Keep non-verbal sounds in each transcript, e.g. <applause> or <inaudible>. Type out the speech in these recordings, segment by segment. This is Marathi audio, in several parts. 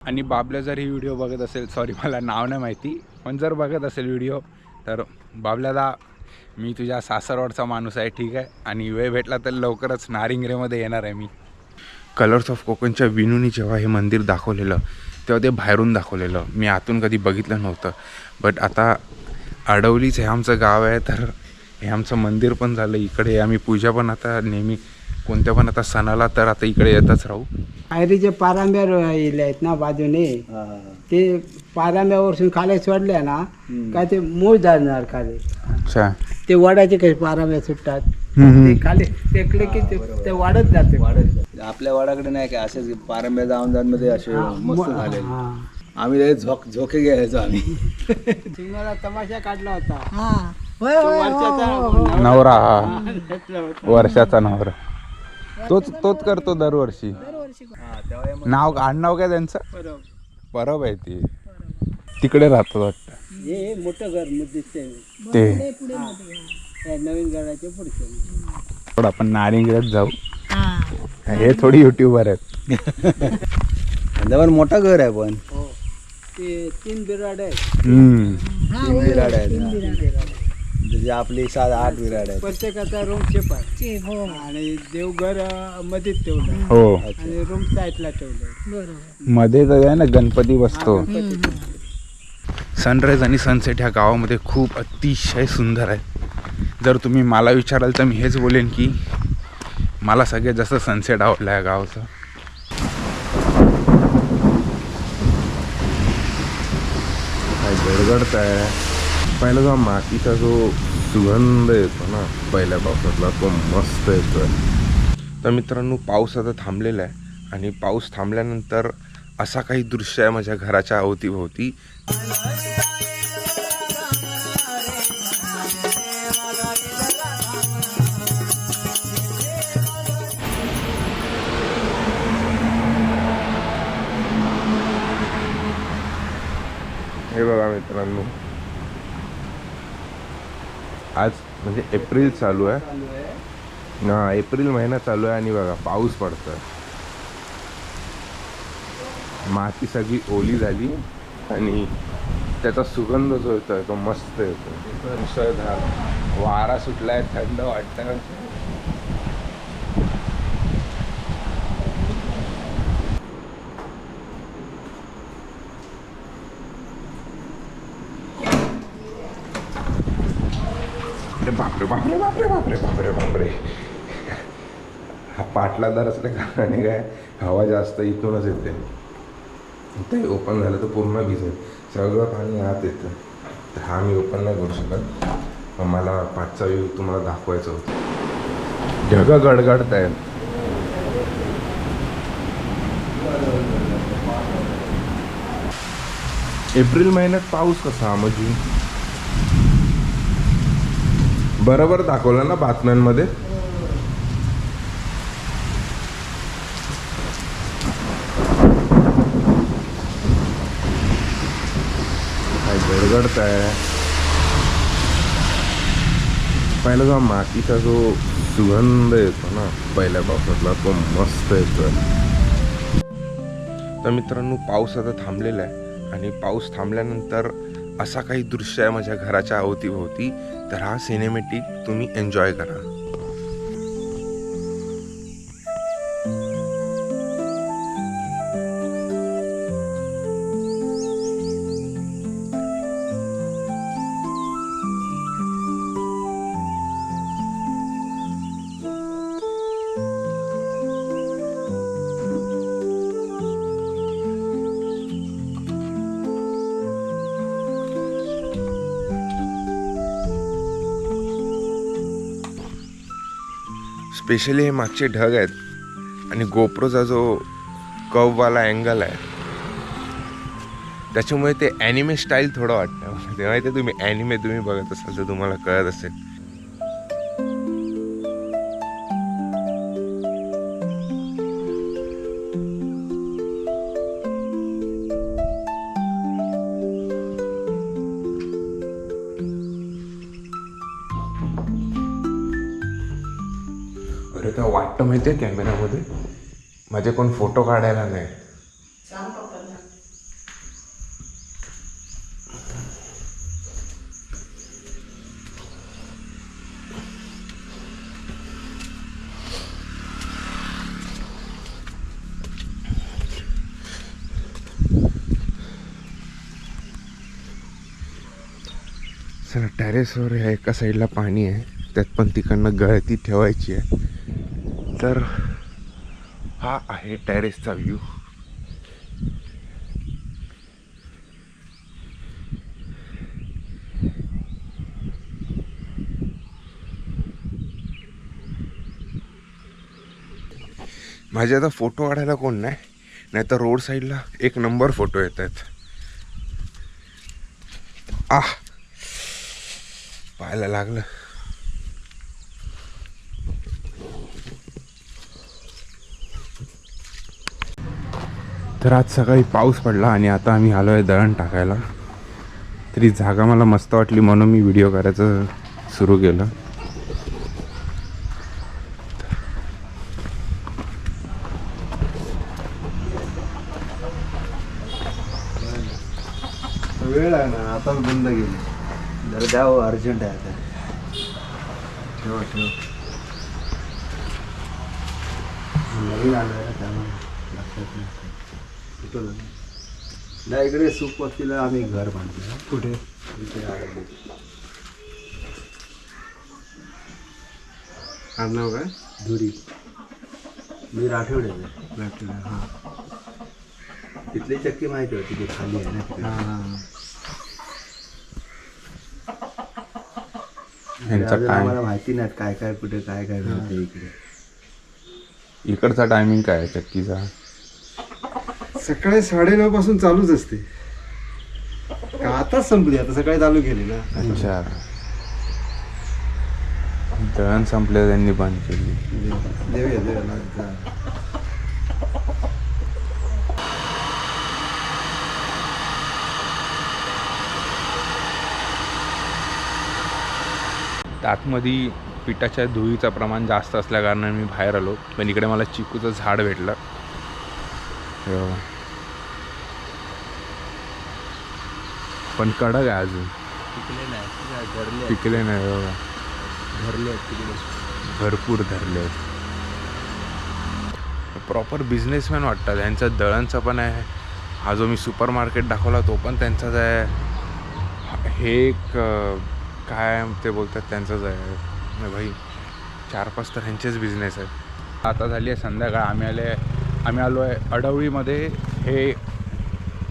आणि बाबल्या जर ही व्हिडिओ बघत असेल सॉरी मला नाव नाही माहिती पण जर बघत असेल व्हिडिओ तर बाबल्याला मी तुझ्या सासरवाडचा माणूस आहे ठीक आहे? आणि वेळ भेटला तर लवकरच नारिंगरेमध्ये येणार आहे मी. कलर्स ऑफ कोकणच्या विनूनी जेव्हा हे मंदिर दाखवलेलं तेव्हा ते बाहेरून दाखवलेलं. मी आतून कधी बघितलं नव्हतं. बट आता अडवलीच हे आमचं गाव आहे तर हे आमचं मंदिर पण झालं इकडे आम्ही पूजा पण आता नेहमी कोणत्या पण आता सणाला तर आता इकडे येतच राहू. आयरीचे पारांब्या राहिले आहेत ना बाजूने ते पारांब्यावरसून खाली सोडल्या ना काय ते मूळ जाणार खाली. अच्छा. ते वडाचे काही पारांब्या सुटतात. ते खाली टेकले की ते- ते वाढत जाते. आपल्या वाडाकडे नाही का असेच पारंब्या जाऊन जाऊन मध्ये असे मस्त झाले हा. आम्ही झोक झोके घ्यायचो आम्ही. सिंगाला तमाशा काढला होता. होय होय हो, वर्षाचा हो. नवरा. हा. <laughs> वर्षाचा नवरा. तोच तोच करतो दरवर्षी. नाव आडनाव काय त्यांचं? बरोबर. परब आहे ती. तिकडे राहतात वाटतं. हे मोठं घर दिसते ते. नवीन पुढचे. थोडं आपण नारिंगरच जाऊ. हा. हे थोडी युट्यूबर आहेत. जवळ मोठा घर आहे पण. हो. ते तीन बिराड आहेत. हम्म. तीन विराड आहेत. म्हणजे आपली सात आठ विराड आहेत. प्रत्येकाचा रूम चे, हो. आणि देवघर अं, मध्येच ठेवलं. हो. आणि रूम साईडला ठेवलं. बरोबर. मध्ये तर आहे ना गणपती बसतो. सनराईज आणि सनसेट ह्या गावामध्ये खूप अतिशय सुंदर आहे. जर तुम्ही मला विचाराल तर मी हेच बोलेन की मला सगळ्यात जास्त सनसेट आवडला या गावाचा. काय गडगडत आहे पहिला जो मातीचा जो सुगंध येतो ना पहिल्या पावसातला तो मस्त येतोय. तर मित्रांनो पाऊस आता थांबलेला आहे आणि पाऊस थांबल्यानंतर असा काही दृश्य आहे माझ्या घराच्या अवतीभोवती. हे बघा मित्रांनो आज म्हणजे एप्रिल चालू आहे. हा एप्रिल महिना चालू आहे आणि बघा पाऊस पडतोय. माती सगळी ओली झाली आणि त्याचा सुगंध जो येतोय तो मस्त येतोय. मुसळधार वारा सुटलाय थंड वाटतं अरे बापरे बापरे बापरे बापरे बापरे बापरे. हा पाटला दर असल्या कारणाने काय? हवा जास्त इथूनच येते. ते ओपन झालं तर पूर्ण भिजेल. सगळं पाणी आत येतं. तर हा मी ओपन नाही करू शकत. मला पाचचा व्ह्यू तुम्हाला दाखवायचं होतं. ढगं गडगडत आहेत. एप्रिल महिन्यात पाऊस कसा म्हणजे बरोबर दाखवलं ना बातम्यांमध्ये? काय गडगडत आहे? पहिला जो मातीचा जो सुगंध येतो ना पहिल्या पावसातला तो मस्त येतो तर मित्रांनो पाऊस आता थांबलेला आहे आणि पाऊस थांबल्यानंतर असा काही दृश्य आहे माझ्या घराच्या अवतीभोवती. तर हा सिनेमॅटिक तुम्ही एन्जॉय करा. स्पेशली हे मागचे ढग आहेत. आणि गोप्रोचा जो कववाला अँगल आहे. त्याच्यामुळे ते ॲनिमे स्टाईल थोडं वाटतं तेव्हा ते तुम्ही ॲनिमे तुम्ही बघत असाल तर तुम्हाला कळत असेल. आहे कॅमेऱ्यामध्ये. माझे कोण फोटो काढायला नाही. सर टेरेसवर ह्या एका साईडला पाणी आहे. त्यात पण तिकडनं गळती ठेवायची आहे. तर हा आहे टेरेसचा व्ह्यू माझे आता फोटो काढायला कोण नाही नाही तर रोड साईडला एक नंबर फोटो येत आहेत आह पाहायला लागलं. तर आज सकाळी पाऊस पडला आणि आता आम्ही आलो आहे दळण टाकायला. तरी जागा मला मस्त वाटली म्हणून मी व्हिडिओ करायचं सुरू केलं. वेळ आहे ना आता बंद गेली जर द्यावं अर्जंट आहे आता. ठेवा ठेवा. नवीन आलं आहे त्यामुळे. लक्षात नाही. कुठं? नाही इकडे सुप वस्तीला आम्ही घर बांधलं कुठे? इथे. आडनाव काय? धुरी. मी राठवडे राठवडे हां. तिथली चक्की माहिती होती की खाली आहे ना तिकडे. यांचा अजून टाइम आम्हाला माहिती नाही काय काय कुठे काय काय होतं इकडे. इकडचा टायमिंग काय आहे चक्कीचा? सकाळी साडेनऊ पासून चालूच असते. का आताच संपली? आता सकाळी चालू केली ना. अच्छा. दळण संपलं त्यांनी बंद केली. देव- देऊया देऊया. आतमध्ये पिठाच्या धुळीचं प्रमाण जास्त असल्या कारणाने मी बाहेर आलो. पण इकडे मला चिकूचं झाड भेटलं हे बघा. पण कडक आहे अजून. पिकले नाही. हे. बघा भरपूर धरले प्रॉपर बिझनेसमॅन वाटतात. त्यांचं दळणचं पण आहे. हा जो मी सुपर मार्केट दाखवला तो पण त्यांचाच आहे. हे एक काय ते बोलतात त्यांचंच आहे. नाही भाई चार पाच तर ह्यांचेच बिझनेस आहेत. आता झाली आहे संध्याकाळ. आम्ही आले आम्ही आलो आहे अडवळीमध्ये. हे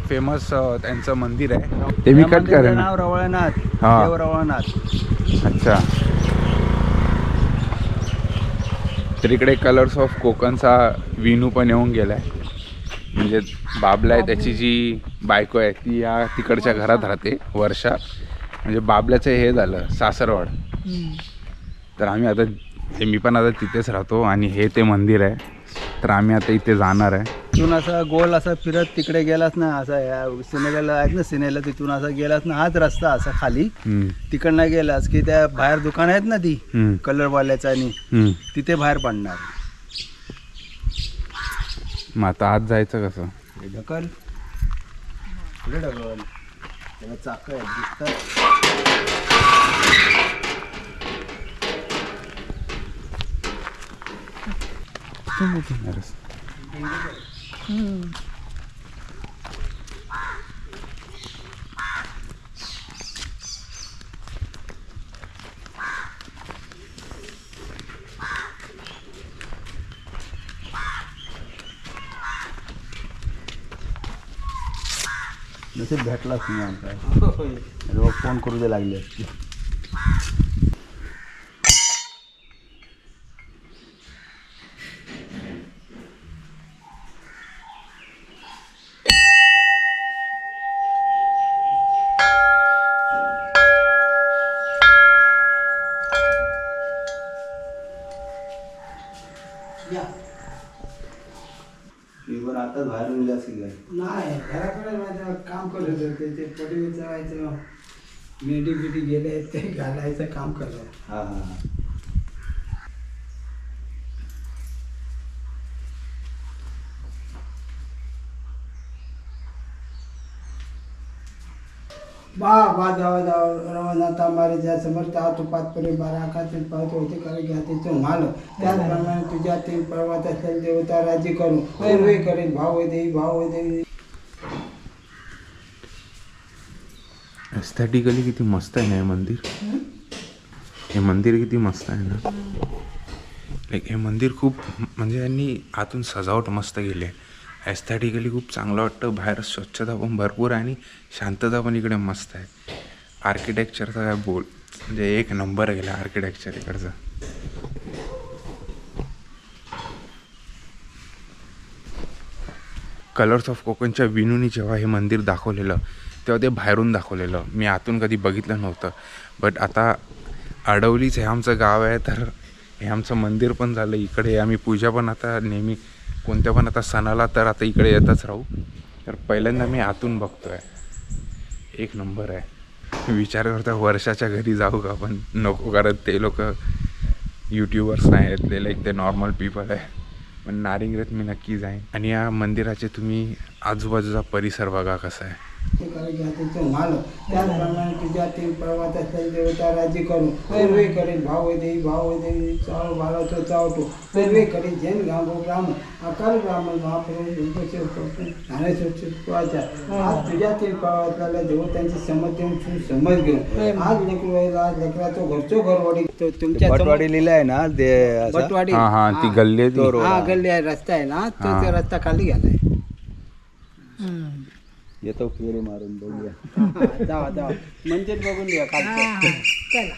फेमस त्यांचं मंदिर आहे. ते मी कट करेन नाव रवळनाथ हा. रवळनाथ. अच्छा. तर इकडे कलर्स ऑफ कोकणचा विनू पण येऊन गेलाय. म्हणजे बाबला आहे त्याची जी बायको आहे ती या तिकडच्या घरात राहते वर्षा. म्हणजे बाबल्याचं हे झालं सासरवाड. तर आम्ही आता हे मी पण आता तिथेच राहतो आणि हे ते मंदिर आहे. तर आम्ही आता इथे जाणार आहे. तिथून असं गोल असं फिरत तिकडे गेलास ना असं या सिनेला आहेत ना सिनेला तिथून असं गेलास ना हाच रस्ता असा खाली. तिकडनं गेलास की त्या बाहेर दुकान आहेत ना ती कलरवाल्याचं आणि. तिथे बाहेर पडणार. मग आता आज जायचं कसं? ढकल. पुढे ढकल. त्याला चाक आहेत दिसतात. हम्म. नसेल भेटलाच नाही आमचा फोन करू दे लागले असते पण आताच बाहेर गेलास की काय नाही घराकडे माझं काम करत होते. ते पडवी चवायचं मेंढी बिडी गेले ते घालायचं काम करत हा हा. बा बा जावा जावा रवनाथ मारे ज्या समर्थ हात पाचपरे बारा आकाशात पाहत होते कारण की तिचं माल त्याचप्रमाणे तुझ्या ते पर्वत असेल देवता राजी करू. पूर्वी करेल भाव देवी भाव देवी. एस्थेटिकली किती मस्त आहे ना हे मंदिर. हे मंदिर किती मस्त आहे ना. लाईक हे मंदिर खूप म्हणजे यांनी आतून सजावट मस्त केली आहे. ॲस्थेटिकली खूप चांगलं वाटतं. बाहेर स्वच्छता पण भरपूर आहे आणि शांतता पण इकडे मस्त आहे. आर्किटेक्चरचा काय बोल म्हणजे एक नंबर गेला आर्किटेक्चर इकडचा. कलर्स ऑफ कोकणच्या विनूनी जेव्हा हे मंदिर दाखवलेलं तेव्हा ते बाहेरून दाखवलेलं. मी आतून कधी बघितलं नव्हतं. बट आता अडवलीच हे आमचं गाव आहे तर हे आमचं मंदिर पण झालं. इकडे आम्ही पूजा पण आता नेहमी कोणत्या पण आता सणाला तर आता इकडे येतच राहू. तर पहिल्यांदा मी आतून बघतो आहे एक नंबर आहे. विचार करतो वर्षाच्या घरी जाऊ का पण नको कारण ते लोक यूट्यूबर्स नाही आहेत. ते लाईक ते नॉर्मल पीपल आहे. पण नारिंगरेत मी नक्की जाईन. आणि या मंदिराचे तुम्ही आजूबाजूचा परिसर बघा कसा आहे. करे घ्यातीचं माल त्याचप्रमाणे तुझ्या तीन पर्वत असेल देवता राजी करू सर्वे करील भाव देवी भाव देवी चाव बाळवतो चावतो. सर्वे करील जैन गांभो ब्राह्मण अकाल ब्राह्मण महाप्रभू ज्ञानेश्वर आज तुझ्या तीन पर्वताला देवतांची समज देऊन तू समज घेऊन आज लेकरू आज लेकराचं घरचो घरवाडी. तो तुमच्या पटवाडी लिहिलं आहे ना ते? बटवाडी. हां हां ती गल्ली हा. गल्ली आहे रस्ता आहे ना तो रस्ता खाली गेलाय. येतो फेरी मारून बघूया. हा, <laughs> जावा जावा. मंदिर बघून घ्या खालचं. हा, चला.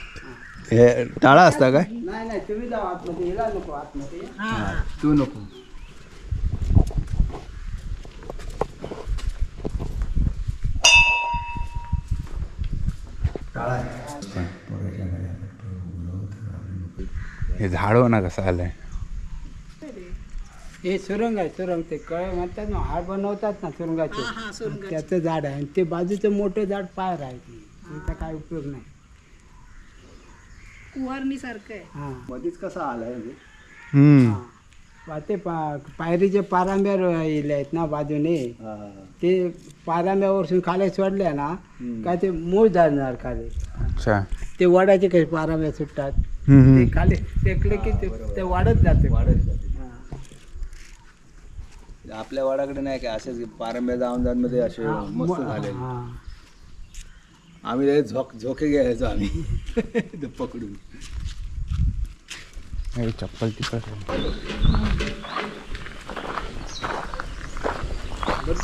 हे टाळा असता काय? नाही नाही तुम्ही जावा आतमध्ये. हिला नको आतमध्ये. हा. तू नको. हे झाड हो ना कसं आलंय? हे सुरंग आहे सुरंग ते कळ म्हणतात ना हाड बनवतात ना सुरंगाचे. हा, हा, सुरंगाचे. त्याचं झाड आहे. आणि ते बाजूचं मोठं झाड पायर आहे ते. त्याचा काय उपयोग नाही. कुवारणी सारखं आहे. हा. मध्येच कसा आलाय हम्म. हा. ते पा पायरीचे पारांब्या येले आहेत ना बाजूने. ते पारांब्यावरसून खाली सोडल्या ना काय ते मूळ जाणार खाली. अच्छा. ते वडाचे काही पारांब्या सुटतात. हम्म, हम्म. ते खाली टेकले की ते- ते वाढत जाते. वाढत जाते. आपल्या वाडाकडे नाही काय असेच पारंब्या जाऊन जाऊन मध्ये असे मस्त झाले हा. आम्ही झोक झोके घ्यायचो आम्ही. <laughs> ते पकडून. हे चप्पल तिकड.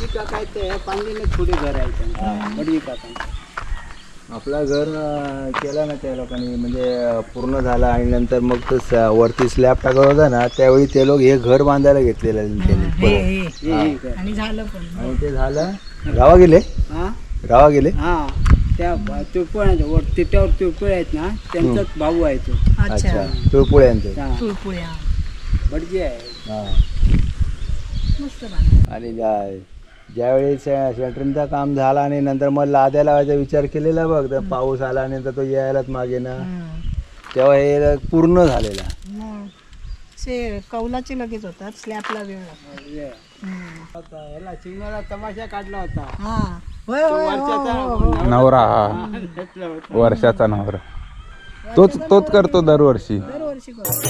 काका आहेत ते पांडीने थोडे घर आहे. भटजी काका. आपला घर अं, केला ना त्या लोकांनी म्हणजे अं, पूर्ण झाला आणि नंतर मग तो स- वरती स्लॅब टाकत होता ना त्यावेळी ते लोक हे घर बांधायला घेतलेलं आहे त्यांनी हे परत. हे हे- हे. घर. आणि झालं पण. आणि ते झालं. गावा गेले? हा? गावा गेले? हा. त्या तुळपुळ्याच्या वर तिट्यावर तुळपुळ आहेत ना त्यांचाच भाऊ आहे तो. अच्छा. हा. तुळपुळ्या. भटजी आहे. हा. मस्त बांधलं. आणि ज्या- ज्यावेळी सेंटरिंगचं काम झालं आणि नंतर मग लाद्या लावायचा विचार केलेला बघ तर पाऊस आला आणि नंतर तो यायलाच मागे ना. तेव्हा हे पूर्ण झालेला. से कौलाचे लगेच होतात स्लॅबला वेळ ह्याला चिंगला तमाशा काढला होता. हा. होय होय हो, वर्षाचा हो, हो. नवरा. हा. वर्षाचा नवरा. तोच तोच करतो दरवर्षी. दरवर्षी करतो.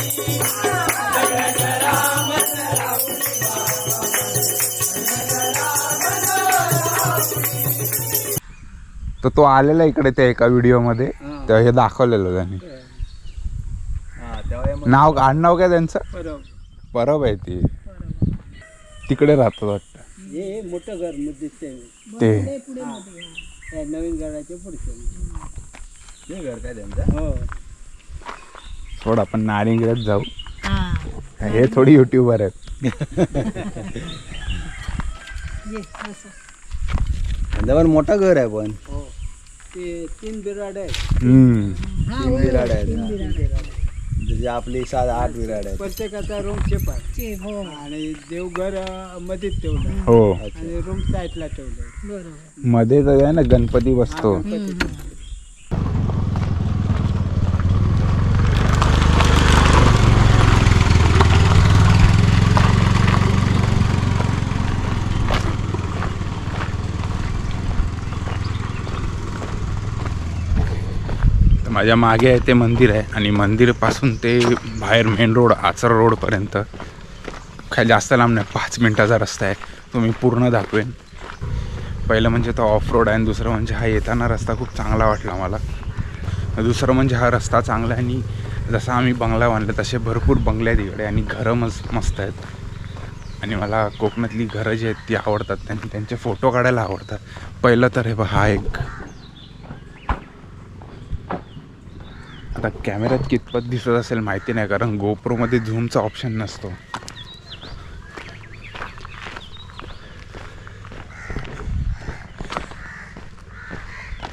तर तो आलेला इकडे त्या एका व्हिडिओमध्ये. तेव्हा हे दाखवलेलं त्यांनी. नाव आडनाव काय त्यांचं? बरोबर परब आहे ती. तिकडे राहतात वाटतं. हे मोठं घर दिसते ते. नवीन घराचे पुढचे. हे घर काय त्यांचं? थोडं आपण नारिंगरच जाऊ. हा. हे थोडी युट्यूबर आहेत. <laughs> मोठा घर आहे पण. ते तीन बिराड आहेत. हम्म. हा तीन होय, विराड होय, आहेत ना. बिराड. म्हणजे आपली सात आठ विराड आहेत. प्रत्येकाचा रूम शेप आहे चे, हो. आणि देवघर अं, मध्येच ठेवलं. हो. आणि रूम साईडला ठेवलं. बरोबर. मध्ये तर आहे ना गणपती बसतो. माझ्या मागे आहे ते मंदिर आहे आणि मंदिरपासून ते बाहेर मेन रोड आचर रोडपर्यंत काय जास्त लांब नाही पाच मिनटाचा रस्ता आहे. तो मी पूर्ण दाखवेन. पहिलं म्हणजे तो ऑफ रोड आहे आणि दुसरं म्हणजे हा येताना रस्ता खूप चांगला वाटला मला. दुसरं म्हणजे हा रस्ता चांगला आहे आणि जसा आम्ही बंगला बांधले तसे भरपूर बंगले आहेत इकडे आणि घरं मस्त मस्त आहेत. आणि मला कोकणातली घरं जी आहेत ती आवडतात त्यांनी त्यांचे फोटो काढायला आवडतात. पहिलं तर हे बघा हा एक आता कॅमेऱ्यात कितपत दिसत असेल माहिती नाही कारण गोप्रोमध्ये झूमचा ऑप्शन नसतो.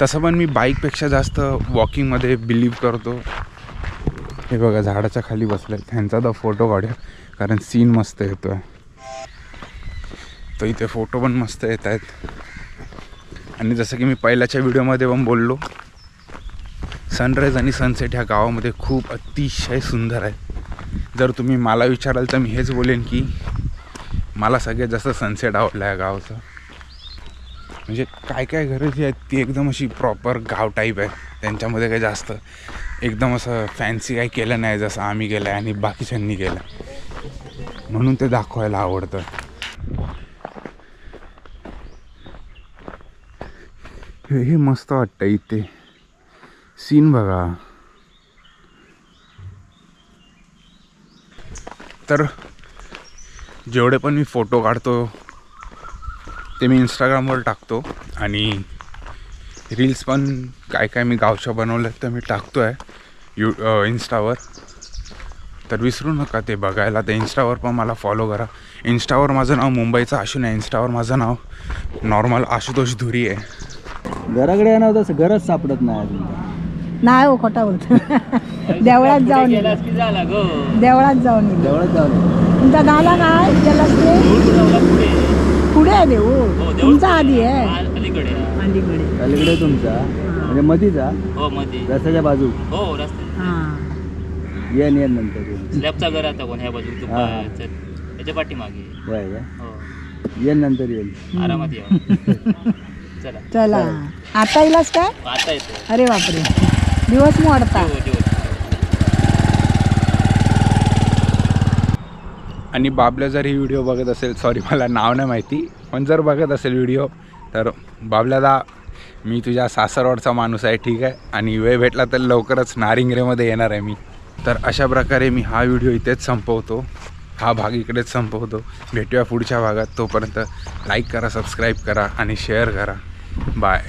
तसं पण मी बाईकपेक्षा जास्त वॉकिंगमध्ये बिलीव्ह करतो. हे बघा झाडाच्या खाली बसले त्यांचा तर फोटो काढूया कारण सीन मस्त येतो आहे तर इथे फोटो पण मस्त येत आहेत आणि जसं की मी पहिल्याच्या व्हिडिओमध्ये पण बोललो सनराईज आणि सनसेट ह्या गावामध्ये खूप अतिशय सुंदर आहे. जर तुम्ही मला विचाराल तर मी हेच बोलेन की मला सगळ्यात जास्त सनसेट आवडला या गावचं. म्हणजे काय काय घरं जी आहेत ती एकदम अशी प्रॉपर गाव टाईप आहे. त्यांच्यामध्ये काही जास्त एकदम असं फॅन्सी काही केलं नाही जसं आम्ही गेलं आहे आणि बाकीच्यांनी गेलं म्हणून ते दाखवायला आवडतं. हे हे मस्त वाटतं इथे. सीन बघा तर जेवढे पण मी फोटो काढतो ते मी इंस्टाग्रामवर टाकतो आणि रील्स पण काय काय मी गावच्या बनवल्या तर मी टाकतो आहे यू इन्स्टावर तर विसरू नका ते बघायला ते इंस्टावर पण मला फॉलो करा. इंस्टावर माझं नाव मुंबईचं आशू नाही इंस्टावर माझं नाव नॉर्मल आशुतोष धुरी आहे. घराकडे येणार तसं घरच सापडत नाही अजून. नाही हो खोटा बोलतो देवळात जाऊन. देवळात जाऊन येलो. तेवढंच जाऊ तुमचा गाला काय त्याला ते पुढे आहे देऊ. तुमचा आधी आहे. अलीकडे. अलीकडे. अलीकडे तुमचा. म्हणजे मधीचा हो मध्ये रस्त्याच्या बाजू. हो रस्ते हां. येन येन नंतर येईन. स्लॅबचा घर आता कोण? ह्या बाजू हा. त्याच्या पाठीमागे. होय का हो. येन नंतर येईल आरामात या. <laughs> चला. चला. आता येलास काय? आता येतो अरे बापरे. दिवस मोडता हो. आणि बाबल्या जर ही व्हिडिओ बघत असेल सॉरी मला नाव नाही माहिती पण जर बघत असेल व्हिडिओ तर बाबल्याला मी तुझ्या सासरवाडचा माणूस आहे ठीक आहे आणि वेळ भेटला तर लवकरच नारिंगरेमध्ये येणार आहे मी तर अशा प्रकारे मी हा व्हिडिओ इथेच संपवतो हा भाग इकडेच संपवतो भेटूया पुढच्या भागात तोपर्यंत लाईक करा सबस्क्राईब करा आणि शेअर करा बाय